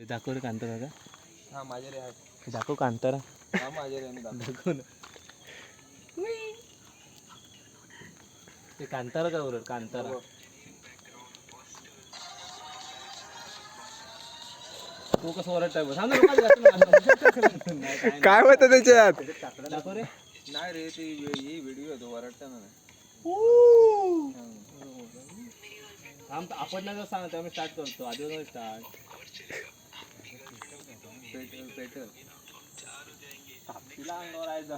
दाखव रे कांतारा का हा माझ्या रे आहे. दाखव कांतारा हा माझ्या रे आम्ही दाखव. ना. ते कांतारा का बरोबर कांतारा तो कसं ओरडताय बघ. सांग काय होतं त्याच्यात? नाही. दाखव रे. नाही रे ते ही व्हिडिओ होतो थांब आपण ना जर सांग तेव्हा मी स्टार्ट करतो. आधी स्टार्ट पेट्रोल पेट्रोल. तिला अंगावर आहे जा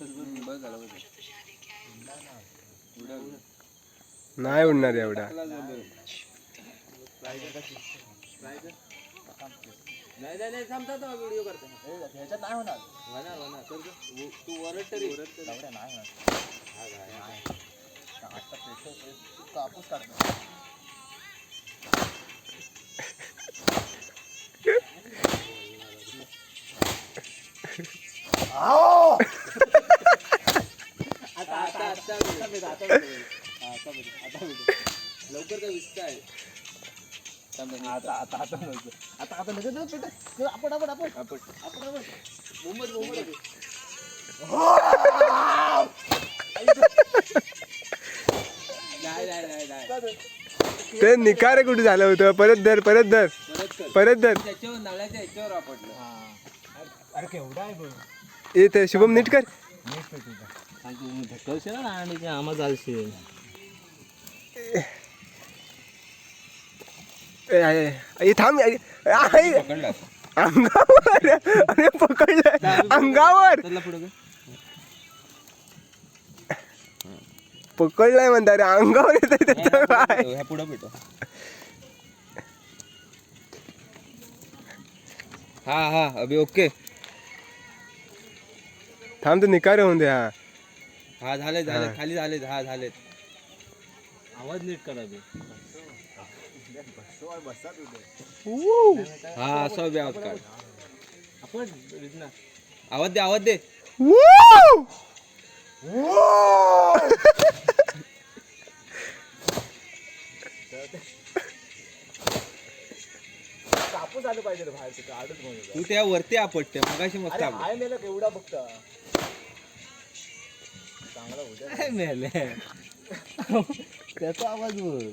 बस झालं बस व्हिडिओ नाही उडणार एवढा. नाही नाही नाही थांबता व्हिडिओ करता. ह्याच्यात नाही होणार. होणार होणार. तू- वरड तरी. नाही कापूस लवकर काय विसकाय आता आता आता नव्हतं. आता आता लगेच लगेच पेटा. चल, आपण आपण आपण आपण आपण आपण मुंबईत मुंबईत ते निकारे कुठे झालं होतं? परत धर परत धर. परत धर. ए ते शुभम नीट कर. ए, ए, थांब. अंगावर. अरे पकडलं. अंगावर. त्याला पुढे पकडलाय म्हणता रे अंगावर येत त्याचं काय ह्या पुढे भेटो. हा हा अभि ओके. थांब तर निकारे होऊन दे हा हा झाले झाले खाली झाले हा झालेत. आवाज़ नीट करा बे हा असं आवाज़ काढ. आपण आवाज़ दे आवाज़ दे. Woo! Woo! आलं पाहिजे रे बाहेर तिथं आडच म्हणून तू त्या वरती आपटते मगाशी मस्त. आहे मेला केवढा फक्त? चांगला उद्या मेले. त्याचा आवाज बघ.